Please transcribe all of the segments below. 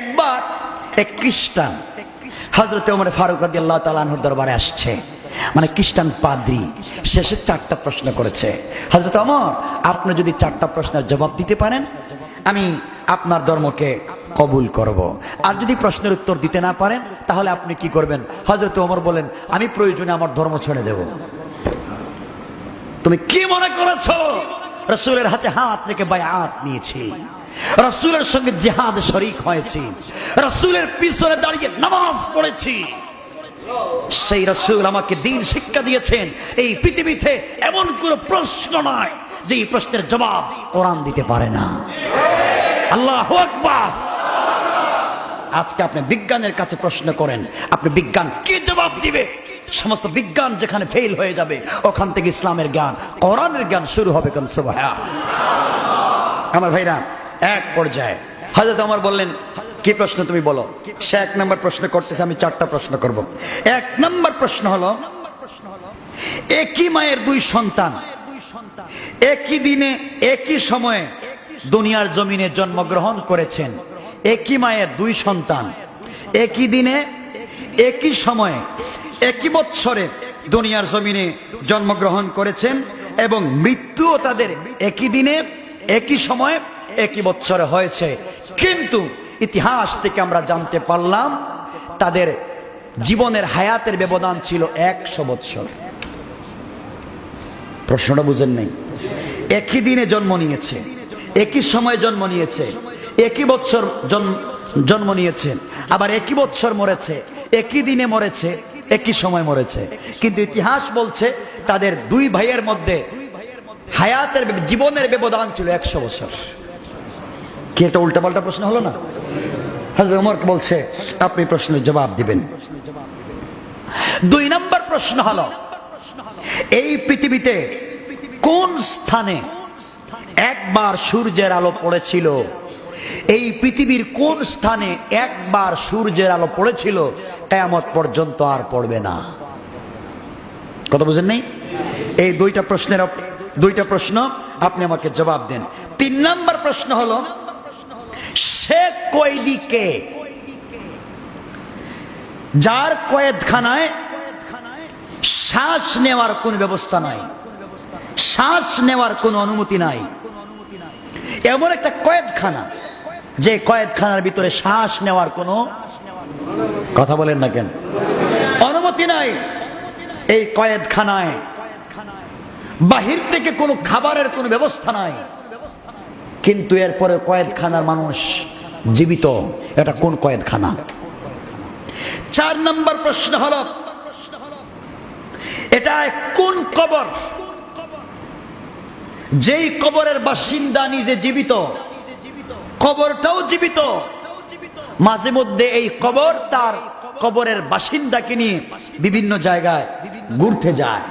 একবার এক খ্রিস্টান হজরত ওমর ফারুক রাদি আল্লাহ তালাহুর দরবারে আসছে। মানে খ্রিস্টান পাদ্রি শেষে চারটা প্রশ্ন করেছে। হজরত অমর আপনি যদি চারটা প্রশ্নের জবাব দিতে পারেন, আমি আপনার ধর্মকে কবুল করব। আর যদি প্রশ্নের উত্তর দিতে না পারেন, তাহলে আপনি কি করবেন? হজরত ওমর বলেন, আমি প্রয়োজনে আমার ধর্ম ছেড়ে দেব। তুমি কি মনে করেছ? রসুলের হাতে হাত থেকে বায়াত নিয়েছি। রসুলের সঙ্গে জেহাদ শরিক হয়েছি। রসুলের পিছনে দাঁড়িয়ে নামাজ পড়েছি। সেই রসুল আমাকে দিন শিক্ষা দিয়েছেন, এই পৃথিবীতে এমন কোন প্রশ্ন নয় যে এই প্রশ্নের জবাব কোরআন দিতে পারে না। আল্লাহ আজকে আপনি বিজ্ঞানের কাছে প্রশ্ন করেন, আপনি বিজ্ঞান কি জবাব দিবে? সমস্ত বিজ্ঞান যেখানে ফেল হয়ে যাবে, ওখান থেকে ইসলামের জ্ঞান, কোরআনের জ্ঞান শুরু হবে কোন সুবহান। আমার ভাইরা এক পর্যায়ে। হজরত আমার বললেন, কি প্রশ্ন তুমি বলো? সে এক নম্বর প্রশ্ন করতেছে, আমি চারটা প্রশ্ন করব। এক নম্বর প্রশ্ন হলো, একই মায়ের দুই সন্তান, একই দিনে, একই সময়ে দুনিয়ার জমিনে জন্মগ্রহণ করেছেন। একই মায়ের দুই সন্তান, একই দিনে, একই সময়ে, একই বৎসরে দুনিয়ার জমিনে জন্মগ্রহণ করেছেন এবং মৃত্যুও তাদের একই দিনে, একই সময়ে একই বৎসরে হয়েছে। কিন্তু ইতিহাস থেকে আমরা জানতে পারলাম, তাদের জীবনের হায়াতের ব্যবধান ছিল একশো বৎসর। প্রশ্নটা বুঝেন নাই? একই দিনে জন্ম নিয়েছে, একই সময়ে জন্ম নিয়েছে, একই বছর জন্ম নিয়েছে, আবার একই বছর মরেছে, একই দিনে মরেছে, একই সময় মরেছে। কিন্তু ইতিহাস বলছে, তাদের দুই ভাইয়ের মধ্যে হায়াতের জীবনের ব্যবধান ছিল একশো বছর কি একটা উল্টাপাল্টা প্রশ্ন হলো না? হাজরত ওমরকে বলছে, আপনি প্রশ্নের জবাব দিবেন। দুই নম্বর প্রশ্ন হলো, এই পৃথিবীতে কোন স্থানে একবার সূর্যের আলো পড়েছিল? এই পৃথিবীর কোন স্থানে একবার সূর্যের আলো পড়েছিল? কেয়ামত পর্যন্ত আর পড়বে না। কথা বুঝেন নেই? এই দুইটা প্রশ্নের দুইটা প্রশ্ন আপনি আমাকে জবাব দেন। তিন নম্বর প্রশ্ন হলো সে কয়েদিকে যার কয়েদখানায় শ্বাস নেওয়ার কোন ব্যবস্থা নাই। শ্বাস নেওয়ার কোনো অনুমতি নাই। এমন একটা কয়েদখানা যে কয়েদখানার ভিতরে শ্বাস নেওয়ার কোনো কথা বলেন না কেন? অনুমতি নাই এই কয়েদখানায়। বাহির থেকে কোনো খাবারের কোনো ব্যবস্থা নাই। কিন্তু এরপরে কয়েদখানার মানুষ জীবিত। এটা কোন কয়েদখানা? চার নম্বর প্রশ্ন হল, এটা কোন কবর? যেই কবরের বাসিন্দা নিজে জীবিত, কবরটাও জীবিত, মাঝে মধ্যে এই কবর তার কবরের বাসিন্দাকে নিয়ে বিভিন্ন জায়গায় ঘুরতে যায়।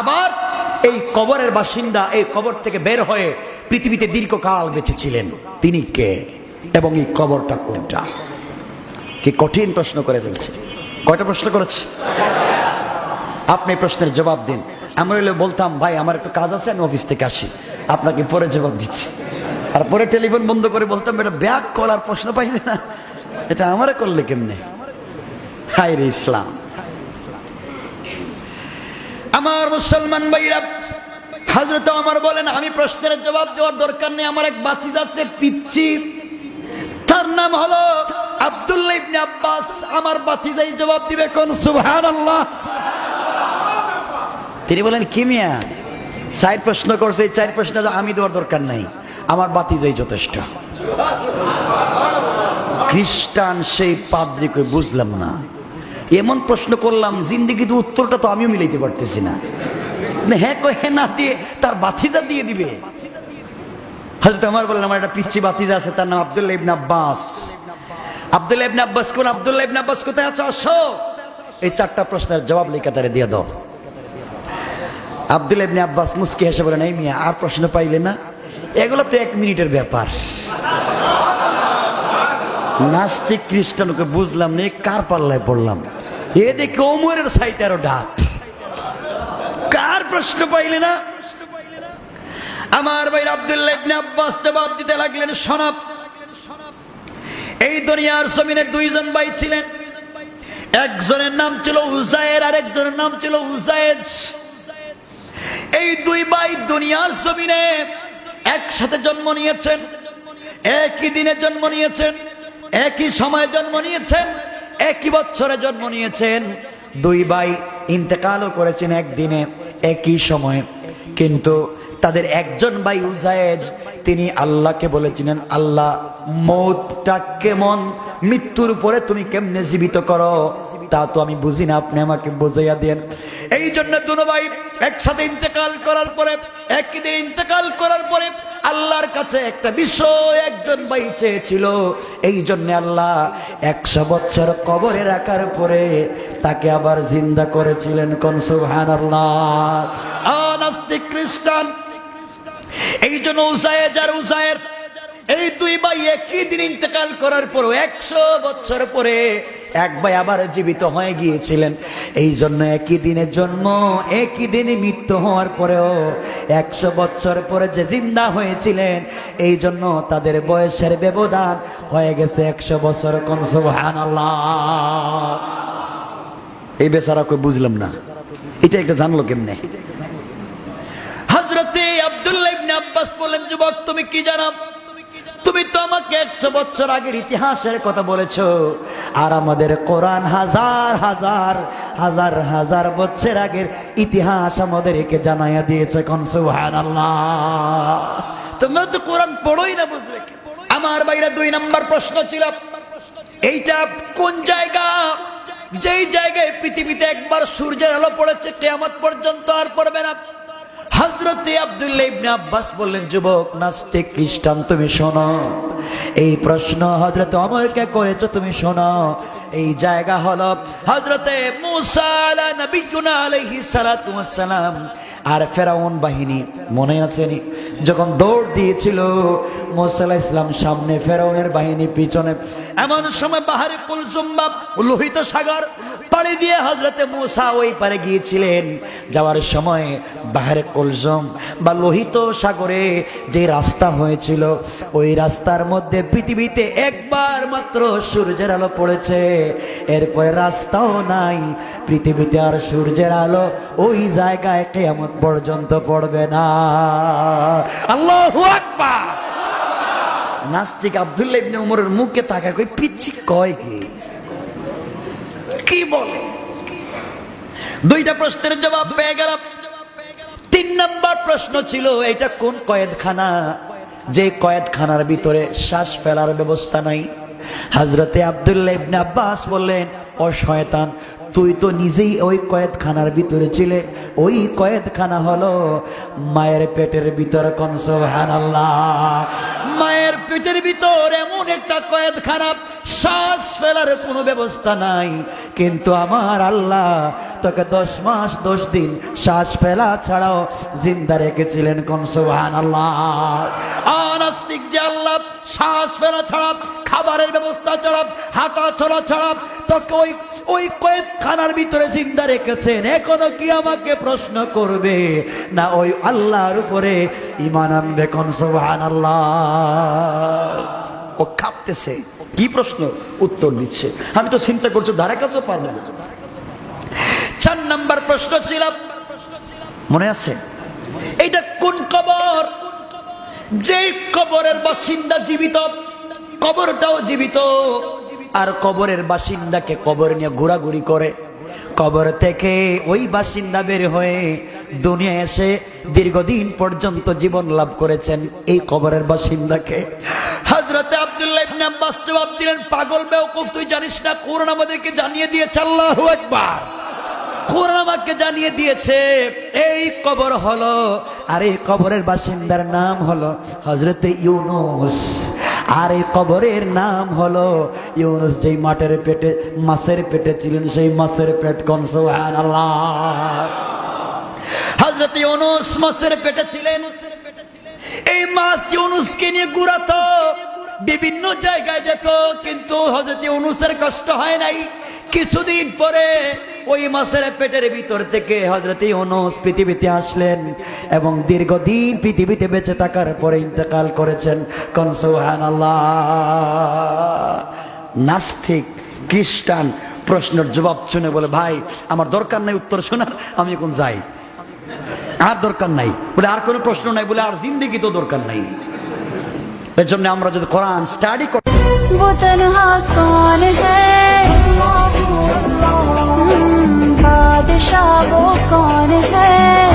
আবার এই কবরের বাসিন্দা এই কবর থেকে বের হয়ে পৃথিবীতে দীর্ঘকাল বেঁচেছিলেন তিনি কে? এবং এই কবরটা কোনটা? কি কঠিন প্রশ্ন করে ফেলছে। কয়টা প্রশ্ন করেছে? আপনি প্রশ্নের জবাব দিন। আমরা হলে বলতাম, ভাই, আমার একটু কাজ আছে, আমি অফিস থেকে আসি। আপনাকে পরে জবাব দিচ্ছি। আর পরে টেলিফোন বন্ধ করে বলতাম, এটা ব্যাগ করার প্রশ্ন পাইলে না। এটা আমারে করলে কেমনে? হাই রে ইসলাম। আমার মুসলমান ভাইরা, হাজরত আমার বলেন, আমি প্রশ্নের জবাব দেওয়ার দরকার নেই, আমার এক বাতি যাচ্ছে পিচ্ছি তার নাম হলো আব্দুল্লাহ ইবনে আব্বাস। আমার বাতি যাই জবাব দিবে কোন? সুবহানাল্লাহ। তিনি বলেন কি মিয়া? চার প্রশ্ন করছে এই চার প্রশ্ন আমি দেওয়ার দরকার নাই। আমার বাতি যাই যথেষ্ট। খ্রিস্টান সেই পাদ্রিকে বুঝলাম না। এমন প্রশ্ন করলাম জিন্দিগিতে উত্তরটা তো আমিও মিলাইতে পারতেছি না। না, হ্যাঁ কয় হ্যাঁ না দিয়ে তার বাতিজা দিয়ে দিবে। হয়তো আমার বললাম আমার একটা পিচ্ছি বাতিজা আছে, তার নাম আব্দুল্লাহ ইবনে আব্বাস। আব্দুল্লাহ ইবনে আব্বাস কোন আব্দুল্লাহ ইবনে আব্বাস কোথায় আছো? আসো। এই চারটা প্রশ্নের জবাব লেখা তারে দিয়ে দাও। আব্দুল ইবনে আব্বাস মুস্কি হেসে বলেন, এই মিয়া, আর প্রশ্ন পাইলে না? এগুলো তো এক মিনিটের ব্যাপার। নাস্তিক খ্রিস্টানকে বুঝলাম না, কার পাল্লায় পড়লাম? এ দেখে ওমরের সাইতে আরও ডাক। কার প্রশ্ন পাইলে না? আমার ভাই আব্দুল্লাহ ইবনে আব্বাস জবাব দিতে লাগলেন সনব এই দুনিয়ার জমিনে দুইজন ভাই ছিলেন। একজনের নাম ছিল উজায়ের আর একজনের নাম ছিল উজায়েজ এই দুই ভাই দুনিয়ার জমিনে একসাথে জন্ম নিয়েছেন, একই দিনে জন্ম নিয়েছেন, একই সময়ে জন্ম নিয়েছেন, একই বছরে জন্ম নিয়েছেন। দুই ভাই ইন্তেকালও করেছেন একদিনে, একই সময়ে। কিন্তু তাদের একজন ভাই উজায়েজ তিনি আল্লাহকে বলেছিলেন, আল্লাহ, মৌতটা কেমন? মৃত্যুর পরে তুমি কেমনে জীবিত করো? তা তো আমি বুঝি না, আপনি আমাকে বুঝাইয়া দেন এই জন্য দুনো ভাই একসাথে ইন্তেকাল করার পরে, একই দিন ইন্তেকাল করার পরে আল্লাহর কাছে একটা বিষয় একজন ভাই চেয়েছিল। এই জন্য আল্লাহ একশো বছর কবরে রাখার পরে তাকে আবার জিন্দা করেছিলেন কনসুহান আল্লাহ নাস্তিক খ্রিস্টান এই জন্য উসায়েজ আর এই দুই ভাই একই দিন ইন্তেকাল করার পরও একশো বছর পরে এক ভাই আবার জীবিত হয়ে গিয়েছিলেন। এই জন্য একই দিনের জন্ম একই দিনে মৃত্যু হওয়ার পরেও একশো বছর পরে যে জিন্দা হয়েছিলেন এই জন্য তাদের বয়সের ব্যবধান হয়ে গেছে একশো বছর কনসুবহান এই বেচারা বুঝলাম না। এটা একটা জানলো কেমনে হজরতে আব্দুল্লাহ ইবনে আব্বাস বলেন যুবক, তুমি কি জানো? তুমি তো আমাকে একশো বছর আগের ইতিহাসের কথা বলেছ। আর আমাদের কোরআন হাজার হাজার হাজার হাজার বছর আগের ইতিহাস আমাদেরকে জানাইয়া দিয়েছে কনসুহান আল্লাহ তোমরা তো কোরআন পড়োই না বুঝবে। আমার বাইরে দুই নম্বর প্রশ্ন ছিল, এইটা কোন জায়গা? যেই জায়গায় পৃথিবীতে একবার সূর্যের আলো পড়েছে, কেয়ামত পর্যন্ত আর পড়বে না। হজরতে আব্দুল্লাহ ইবনে আব্বাস বললেন, যুবক, নাস্তিক, খ্রিস্টান, তুমি শোনো। এই প্রশ্ন হজরত অমরকে করেছ, তুমি শোনো। এই জায়গা হলো হজরতে সালাম আর ফেরাউন বাহিনী। মনে আছেনি যখন দৌড় দিয়েছিল মোসাল্লাহ ইসলাম সামনে ফেরাউনের বাহিনী, পিছনে। এমন সময় বাহারে কুলসুম্বা লোহিত সাগর পাড়ি দিয়ে হজরতে মুসা ওই পারে গিয়েছিলেন। যাওয়ার সময় বাহারে কলজম বা লোহিত সাগরে যে রাস্তা হয়েছিল, ওই রাস্তার মধ্যে পৃথিবীতে একবার মাত্র সূর্যের আলো পড়েছে। এরপরে রাস্তাও নাই, পৃথিবীতে আর সূর্যের আলো ওই জায়গায় কেয়ামত পর্যন্ত পড়বে না। আল্লাহ নাস্তিক আব্দুল্লাহ ইবনে উমরের মুখে তাকা কই, পিচ্ছি কয় কি? কি বলে? দুইটা প্রশ্নের জবাব পেয়ে গেলাম। তিন নম্বর প্রশ্ন ছিল, এটা কোন কয়েদখানা? যে কয়েদখানার ভিতরে শ্বাস ফেলার ব্যবস্থা নাই। হাজরতে আব্দুল্লাহ ইবনে আব্বাস বললেন, ও শয়তান, তুই তো নিজেই ওই কয়েদখানার ভিতরে ছিলে। ওই কয়েদখানা হলো মায়ের পেটের ভিতরে আল্লাহ মায়ের পেটের ভিতর এমন একটা কয়েদখানা শ্বাস ফেলার কোনো ব্যবস্থা নাই। কিন্তু আমার আল্লাহ তোকে দশ মাস, দশ দিন শ্বাস ফেলা ছাড়াও জিন্দা রেখেছিলেন কনসোহান আল্লাহ আনাস্তিক যে আল্লাহ শ্বাস ফেলা ছাড়া, খাবারের ব্যবস্থা ছাড়া, হাঁটা চলা ছাড়া তোকে ওই ওই কয়েকখানার ভিতরে জিন্দা রেখেছেন। এখনও কি আমাকে প্রশ্ন করবে? না, ওই আল্লাহর উপরে ইমান আনবে কনসোহান আল্লাহ ও কাঁপতেছে। কি প্রশ্ন উত্তর দিচ্ছে? আমি তো চিন্তা করছি, ধারে কাছেও পারব না। চার নাম্বার প্রশ্ন ছিল, মনে আছে? এইটা কোন কবর? যেই কবরের বাসিন্দা জীবিত, কবরটাও জীবিত, আর কবরের বাসিন্দাকে কবর নিয়ে ঘোরাঘুরি করে। কবর থেকে ওই বাসিন্দা বের হয়ে দুনিয়া এসে দীর্ঘদিন পর্যন্ত জীবন লাভ করেছেন এই কবরের বাসিন্দাকে। হজরতে আব্দুল্লাহ আব্বাস জবাব দিলেন, পাগল বেওকুফ, তুই জানিস না, কোরআন আমাদেরকে জানিয়ে দিয়েছে আল্লাহু আকবার? কোরআন আমাকে জানিয়ে দিয়েছে, এই কবর হলো, আর এই কবরের বাসিন্দার নাম হলো হজরতে ইউনুস। আর এই কবরের নাম হলো ইউনুস, যেই মাঠের পেটে, মাছের পেটে ছিলেন, সেই মাছের পেট কনসোহান আল্লাহ হজরত ইউনুস মাছের পেটে ছিলেন। এই মাছ ইউনুসকে নিয়ে ঘুরাতো। বিভিন্ন জায়গায় যেত, কিন্তু হজরত ইউনুসের কষ্ট হয় নাই। কিছুদিন পরে ওই মাসের পেটের ভিতর থেকে হজরত ইউনুস পৃথিবীতে আসলেন এবং দীর্ঘদিন পৃথিবীতে বেঁচে থাকার পরে ইন্তেকাল করেছেন। কোন সুবহানাল্লাহ। নাস্তিক, খ্রিস্টান, প্রশ্নের জবাব শুনে বলে, ভাই, আমার দরকার নাই উত্তর শোনার, আমি এখন যাই। আর দরকার নাই। বলে, আর কোনো প্রশ্ন নাই। বলে, আর জিন্দিগি তো দরকার নাই। এর জন্য আমরা যদি কোরআন স্টাডি করি। বাদশাহ কন হ্যাঁ